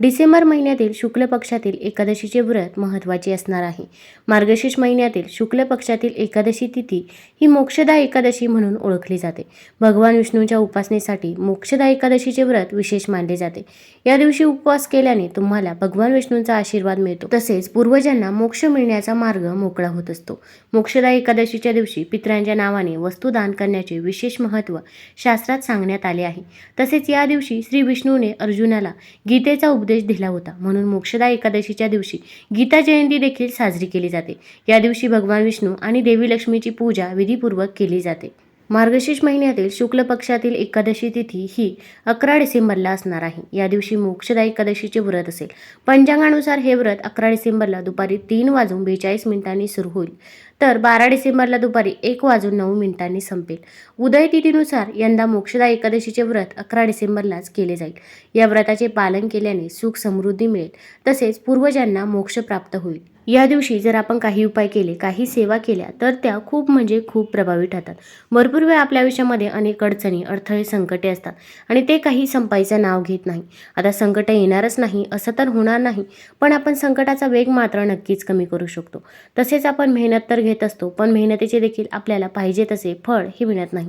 डिसेंबर महिन्यातील शुक्ल पक्षातील एकादशीचे व्रत महत्त्वाचे असणार आहे. मार्गशीर्ष महिन्यातील शुक्ल पक्षातील एकादशी तिथी ही मोक्षदा एकादशी म्हणून ओळखली जाते. भगवान विष्णूंच्या उपासनेसाठी मोक्षदा एकादशीचे व्रत विशेष मानले जाते. या दिवशी उपवास केल्याने तुम्हाला भगवान विष्णूंचा आशीर्वाद मिळतो. तसेच पूर्वजांना मोक्ष मिळण्याचा मार्ग मोकळा होत असतो. मोक्षदा एकादशीच्या दिवशी पित्रांच्या नावाने वस्तू दान करण्याचे विशेष महत्त्व शास्त्रात सांगण्यात आले आहे. तसेच या दिवशी श्री विष्णूने अर्जुनाला गीतेचा उपदेश उपदेश दिला होता. म्हणून मोक्षदा एकादशीच्या दिवशी गीता जयंती देखील साजरी केली जाते. या दिवशी भगवान विष्णू आणि देवी लक्ष्मीची पूजा विधीपूर्वक केली जाते. मार्गशीर्ष महिन्यातील शुक्ल पक्षातील एकादशी तिथी ही अकरा डिसेंबरला असणार आहे. या दिवशी मोक्षदा एकादशीचे व्रत असेल. पंचांगानुसार हे व्रत अकरा डिसेंबरला दुपारी तीन वाजून बेचाळीस मिनिटांनी सुरू होईल. तर बारा डिसेंबरला दुपारी एक वाजून नऊ मिनिटांनी संपेल. उदय तिथीनुसार यंदा मोक्षदा एकादशीचे व्रत अकरा डिसेंबरलाच केले जाईल. या व्रताचे पालन केल्याने सुख समृद्धी मिळेल. तसेच पूर्वजांना मोक्ष प्राप्त होईल. या दिवशी जर आपण काही उपाय केले काही सेवा केल्या तर त्या खूप म्हणजे खूप प्रभावी ठरतात. भरपूर वेळ आपल्या आयुष्यामध्ये अनेक अडचणी अडथळे संकटे असतात आणि ते काही संपायचं नाव घेत नाही. आता संकट येणारच नाही असं तर होणार नाही पण आपण संकटाचा वेग मात्र नक्कीच कमी करू शकतो. तसेच आपण मेहनत तर घेत असतो पण मेहनतीचे देखील आपल्याला पाहिजे तसे फळ हे मिळत नाही.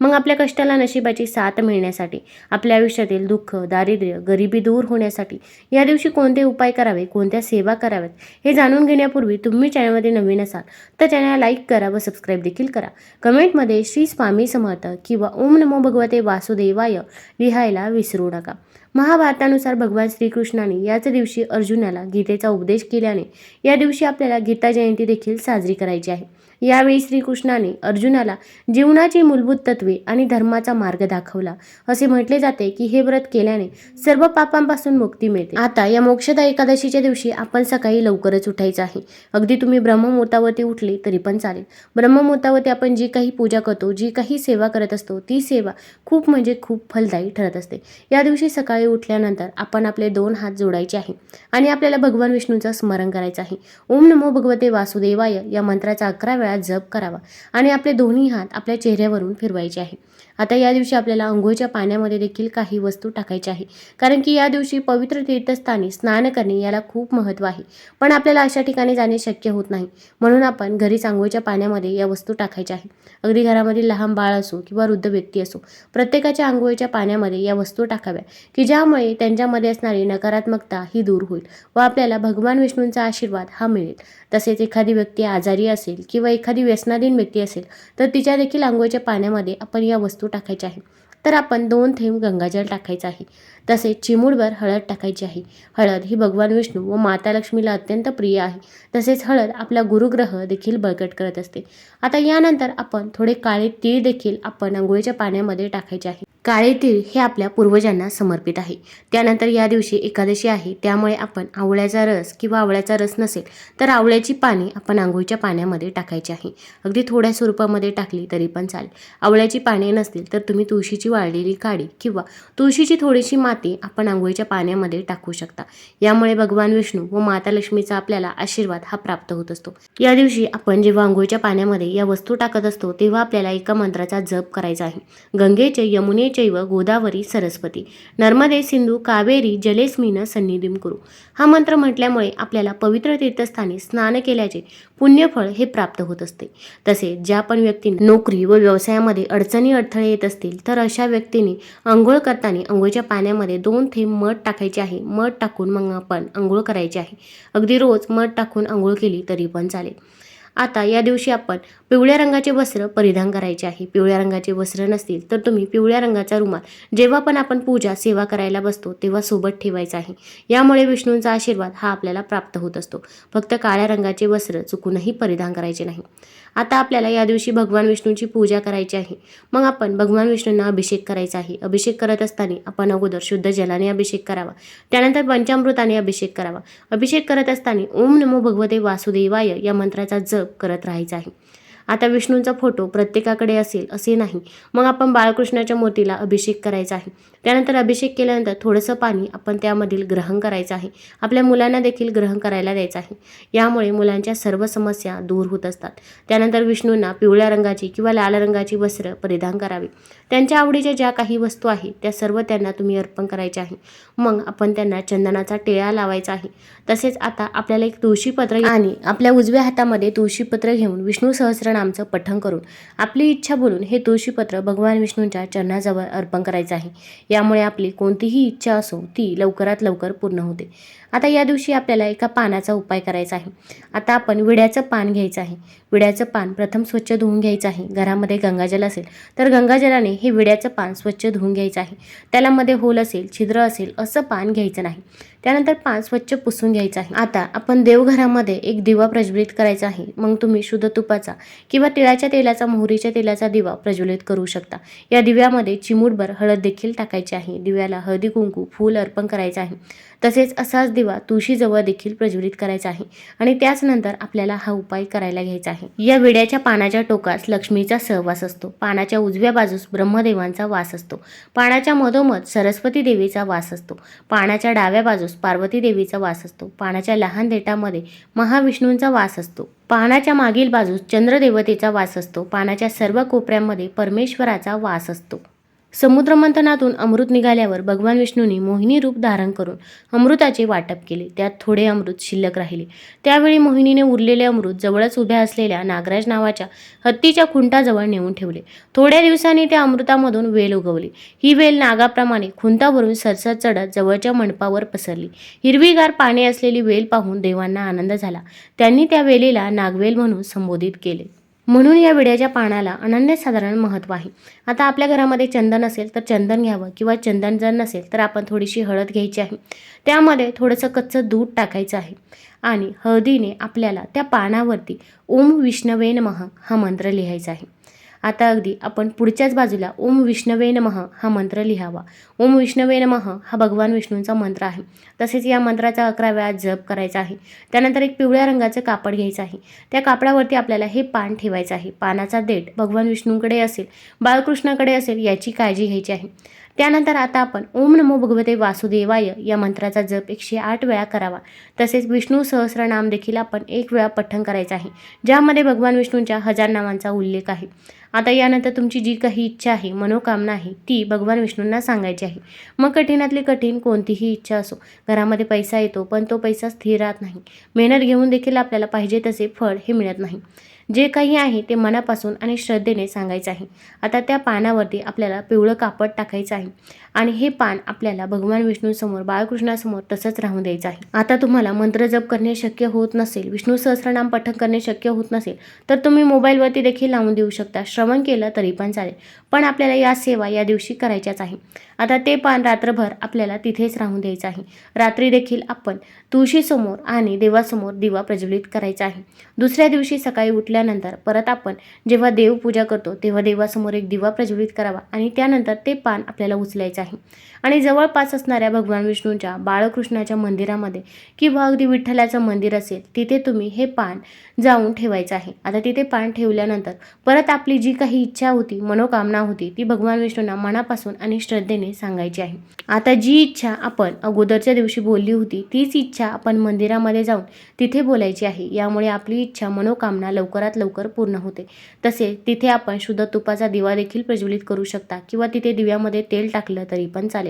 मग आपल्या कष्टाला नशिबाची साथ मिळण्यासाठी आपल्या आयुष्यातील दुःख दारिद्र्य गरिबी दूर होण्यासाठी या दिवशी कोणते उपाय करावे कोणत्या सेवा कराव्यात हे जाणून घेण्यापूर्वी तुम्ही चॅनलमध्ये नवीन असाल तर चॅनलला लाईक करा व सबस्क्राईब देखील करा. कमेंटमध्ये श्री स्वामी समर्थ किंवा ओम नमो भगवते वासुदेवाय लिहायला विसरू नका. महाभारतानुसार भगवान श्रीकृष्णाने याच दिवशी अर्जुनाला गीतेचा उपदेश केल्याने या दिवशी आपल्याला गीता जयंती देखील साजरी करायची आहे. यावेळी श्रीकृष्णाने अर्जुनाला जीवनाची मूलभूत तत्वे आणि धर्माचा मार्ग दाखवला. असे म्हटले जाते की हे व्रत केल्याने सर्व पापांपासून मुक्ती मिळते. आता या मोक्षदा एकादशीच्या दिवशी आपण सकाळी लवकरच उठायचं आहे. अगदी तुम्ही ब्रह्ममुहूर्तावरती उठले तरी पण चालेल. ब्रह्ममुहूर्तावरती आपण जी काही पूजा करतो जी काही सेवा करत असतो ती सेवा खूप म्हणजे खूप फलदायी ठरत असते. या दिवशी सकाळी उठल्यानंतर आपण आपले दोन हात जोडायचे आहे आणि आपल्याला भगवान विष्णूचं स्मरण करायचं आहे. ओम नमो भगवते वासुदेवाय या मंत्राचा अकरा वेळा जप करावा. आणि आपले दोन्ही हात आपल्या चेहऱ्यावरून फिरवायचे आहे. आता या दिवशी आपल्याला आंघोळीच्या पाण्यामध्ये देखील काही वस्तू टाकायच्या आहे. कारण की या दिवशी पवित्र तीर्थस्थानी स्नान करणे याला खूप महत्त्व आहे. पण आपल्याला अशा ठिकाणी जाणे शक्य होत नाही. म्हणून आपण घरीच आंघोळीच्या पाण्यामध्ये या वस्तू टाकायच्या आहे. अगदी घरामध्ये लहान बाळ असो किंवा वृद्ध व्यक्ती असो प्रत्येकाच्या आंघोळीच्या पाण्यामध्ये या वस्तू टाकाव्या की ज्यामुळे त्यांच्यामध्ये असणारी नकारात्मकता ही दूर होईल व आपल्याला भगवान विष्णूंचा आशीर्वाद हा मिळेल. तसेच एखादी व्यक्ती आजारी असेल किंवा एखादी व्यसनाधीन व्यक्ती असेल तर तिच्या देखील आंघोळीच्या पाण्यामध्ये आपण या वस्तू टाकायच्या आहे तर आपण दोन थेंब गंगाजल टाकायचं आहे. तसेच चिमूडभर हळद टाकायची आहे. हळद ही भगवान विष्णू व माता लक्ष्मीला अत्यंत प्रिय आहे. तसेच हळद आपला गुरुग्रह देखील बळकट करत असते. आता यानंतर आपण थोडे काळे तीळ देखील आपण आंघोळीच्या पाण्यामध्ये टाकायचे आहे. काळे तीळ हे आपल्या पूर्वजांना समर्पित आहे. त्यानंतर या दिवशी एकादशी आहे. त्यामुळे आपण आवळ्याचा रस किंवा आवळ्याचा रस नसेल तर आवळ्याची पाने आपण आंघोळीच्या पाण्यामध्ये टाकायची आहे. अगदी थोड्या स्वरूपामध्ये टाकली तरी पण चालेल. आवळ्याची पाने नसतील तर तुम्ही तुळशीची वाळलेली काडी किंवा तुळशीची थोडीशी माती आपण आंघोळीच्या पाण्यामध्ये टाकू शकता. यामुळे भगवान विष्णू व माता लक्ष्मीचा आपल्याला आशीर्वाद हा प्राप्त होत असतो. या दिवशी आपण जेव्हा आंघोळीच्या पाण्यामध्ये या वस्तू टाकत असतो तेव्हा आपल्याला एका मंत्राचा जप करायचा आहे. गंगेचे यमुने चैव गोदावरी सरस्वती. नर्मदे सिंधू कावेरी जलेस्मीन सन्निधिम कुरु हा मंत्र म्हटल्यामुळे आपल्याला पवित्र तीर्थस्थानी स्नान केल्याचे पुण्यफळ हे प्राप्त होत असते. तसेच ज्या पण व्यक्तींना नोकरी व व्यवसायामध्ये अडचणी अडथळे येत असतील तर अशा व्यक्तीने आंघोळ करताना आंघोळच्या पाण्यामध्ये दोन थेंब मध टाकायचे आहे. मध टाकून मग आपण आंघोळ करायची आहे. अगदी रोज मध टाकून आंघोळ केली तरी पण चालेल. आता या दिवशी आपण पिवळ्या रंगाचे वस्त्र परिधान करायचे आहे. पिवळ्या रंगाचे वस्त्र नसतील तर तुम्ही पिवळ्या रंगाचा रुमाल जेव्हा पण आपण पूजा सेवा करायला बसतो तेव्हा सोबत ठेवायचा आहे. यामुळे विष्णूंचा आशीर्वाद हा आपल्याला प्राप्त होत असतो. फक्त काळ्या रंगाचे वस्त्र चुकूनही परिधान करायचे नाही. आता आपल्याला या दिवशी भगवान विष्णूंची पूजा करायची आहे. मग आपण भगवान विष्णूंना अभिषेक करायचा आहे. अभिषेक करत असताना आपण अगोदर शुद्ध जलाने अभिषेक करावा. त्यानंतर पंचामृताने अभिषेक करावा. अभिषेक करत असताना ओम नमो भगवते वासुदेवाय या मंत्राचा जप करत राहायचं आहे. आता विष्णूंचा फोटो प्रत्येकाकडे असेल असे नाही. मग आपण बाळकृष्णाच्या मूर्तीला अभिषेक करायचा आहे. त्यानंतर अभिषेक केल्यानंतर थोडंसं पाणी आपण त्यामधील ग्रहण करायचं आहे. आपल्या मुलांना देखील ग्रहण करायला द्यायचं आहे. यामुळे मुलांच्या सर्व समस्या दूर होत असतात. त्यानंतर विष्णूंना पिवळ्या रंगाची किंवा लाल रंगाची वस्त्र परिधान करावी. त्यांच्या आवडीच्या ज्या काही वस्तू आहेत त्या सर्व त्यांना तुम्ही अर्पण करायच्या आहे. मग आपण त्यांना चंदनाचा टिळा लावायचा आहे. तसेच आता आपल्याला एक तुळशीपत्र आणि आपल्या उजव्या हातामध्ये तुळशीपत्र घेऊन विष्णू नामचं पठण करून आपली इच्छा बोलून हे तुळशीपत्र भगवान विष्णूंच्या चरणाजवळ अर्पण करायचं आहे. यामुळे आपली कोणतीही इच्छा असो ती लवकरात लवकर पूर्ण होते. आता या दिवशी आपल्याला एका पानाचा उपाय करायचा आहे. आता आपण विड्याचं पान घ्यायचं आहे. विड्याचं पान प्रथम स्वच्छ धुवून घ्यायचं आहे. घरामध्ये गंगाजल असेल तर गंगाजलाने हे विड्याचं पान स्वच्छ धुवून घ्यायचं आहे. त्याला मध्ये होल असेल छिद्र असेल असं पान घ्यायचं नाही. त्यानंतर पान स्वच्छ पुसून घ्यायचं आहे. आता आपण देवघरामध्ये एक दिवा प्रज्वलित करायचा आहे. मग तुम्ही शुद्ध तुपाचा किंवा तिळाच्या तेलाचा मोहरीच्या तेलाचा दिवा प्रज्वलित करू शकता. या दिव्यामध्ये चिमूटभर हळद देखील टाकायची आहे. दिव्याला हळदी कुंकू फूल अर्पण करायचं आहे. तसेच असाच दिवा तुळशीजवळ देखील प्रज्वलित करायचा आहे आणि त्याच नंतर आपल्याला हा उपाय करायला घ्यायचा आहे. या विड्याच्या पानाच्या टोकास लक्ष्मीचा सहवास असतो. पानाच्या उजव्या बाजूस ब्रह्मदेवांचा वास असतो. पानाच्या मधोमध सरस्वती देवीचा वास असतो. पानाच्या डाव्या बाजूस पार्वती देवीचा वास असतो. पानाच्या लहान देठामध्ये महाविष्णूंचा वास असतो. पानाच्या मागील बाजूस चंद्रदेवतेचा वास असतो. पानाच्या सर्व कोपऱ्यांमध्ये परमेश्वराचा वास असतो. समुद्रमंथनातून अमृत निघाल्यावर भगवान विष्णूंनी मोहिनी रूप धारण करून अमृताचे वाटप केले. त्यात थोडे अमृत शिल्लक राहिले. त्यावेळी मोहिनीने उरलेले अमृत जवळच उभ्या असलेल्या नागराज नावाच्या हत्तीच्या खुंटाजवळ नेऊन ठेवले. थोड्या दिवसांनी त्या अमृतामधून वेल उगवली. ही वेल नागाप्रमाणे खुंटावरून सरसर चढत जवळच्या मंडपावर पसरली. हिरवीगार पाने असलेली वेल पाहून देवांना आनंद झाला. त्यांनी त्या वेलीला नागवेल म्हणून संबोधित केले. म्हणून या विड्याच्या पानाला अनन्यसाधारण महत्त्व आहे. आता आपल्या घरामध्ये चंदन असेल तर चंदन घ्यावं किंवा चंदन जर नसेल तर आपण थोडीशी हळद घ्यायची आहे. त्यामध्ये थोडंसं कच्चं दूध टाकायचं आहे आणि हळदीने आपल्याला त्या पानावरती ओम विष्णवे नमः हा मंत्र लिहायचा आहे. आता अगदी आपण पुढच्याच बाजूला ओम विष्णवे नमः हा मंत्र लिहावा. ओम विष्णवे नमः हा भगवान विष्णूंचा मंत्र आहे. तसेच या मंत्राचा अकरा वेळा जप करायचा आहे. त्यानंतर एक पिवळ्या रंगाचं कापड घ्यायचं आहे. त्या कापडावरती आपल्याला हे पान ठेवायचं आहे. पानाचा देठ भगवान विष्णूंकडे असेल बाळकृष्णाकडे असेल याची काळजी घ्यायची आहे. त्यानंतर आता आपण ओम नमो भगवते वासुदेवाय या मंत्राचा जप एकशे आठ वेळा करावा. तसेच विष्णू सहस्रनाम देखील आपण एक वेळा पठण करायचं आहे. ज्यामध्ये भगवान विष्णूंच्या हजार नावांचा उल्लेख आहे. आता यानंतर तुमची जी काही इच्छा आहे मनोकामना आहे ती भगवान विष्णूंना सांगायची आहे. मग कठीणातली कठीण कोणतीही इच्छा असो घरामध्ये पैसा येतो पण तो पैसा स्थिर राहत नाही. मेहनत घेऊन देखील आपल्याला पाहिजे तसे फळ हे मिळत नाही. जे काही आहे ते मनापासून आणि श्रद्धेने सांगायचं आहे. आता त्या पानावरती आपल्याला पिवळं कापड टाकायचं आहे. आणि हे पान आपल्याला भगवान विष्णूसमोर बाळकृष्णासमोर तसंच राहून द्यायचं आहे. आता तुम्हाला मंत्र जप करणे शक्य होत नसेल विष्णू सहस्रनाम पठण करणे शक्य होत नसेल तर तुम्ही मोबाईलवरती देखील लावून देऊ शकता. श्रवण केलं तरी पण चालेल. पण आपल्याला या सेवा या दिवशी करायच्याच आहे. आता ते पान रात्रभर आपल्याला तिथेच राहून द्यायचं आहे. रात्री देखील आपण तुळशीसमोर आणि देवासमोर दिवा प्रज्वलित करायचा आहे. दुसऱ्या दिवशी सकाळी उठल्या उठल्यानंतर परत आपण जेव्हा देवपूजा करतो तेव्हा देवासमोर एक दिवा प्रज्वलित करावा आणि त्यानंतर ते पान आपल्याला उचलायचं आहे. आणि जवळपास असणाऱ्या भगवान विष्णूच्या बाळकृष्णाच्या मंदिरामध्ये किंवा अगदी विठ्ठलाचं मंदिर असेल तिथे तुम्ही हे पान जाऊन ठेवायचं आहे. आता तिथे पान ठेवल्यानंतर परत आपली जी काही इच्छा होती मनोकामना होती ती भगवान विष्णूंना मनापासून आणि श्रद्धेने सांगायची आहे. आता जी इच्छा आपण अगोदरच्या दिवशी बोलली होती तीच इच्छा आपण मंदिरामध्ये जाऊन तिथे बोलायची आहे. यामुळे आपली इच्छा मनोकामना लवकरात लवकर पूर्ण होते. तसेच तिथे आपण शुद्ध तुपाचा दिवा देखील प्रज्वलित करू शकता किंवा तिथे दिव्यामध्ये तेल टाकलं तरी पण चालेल.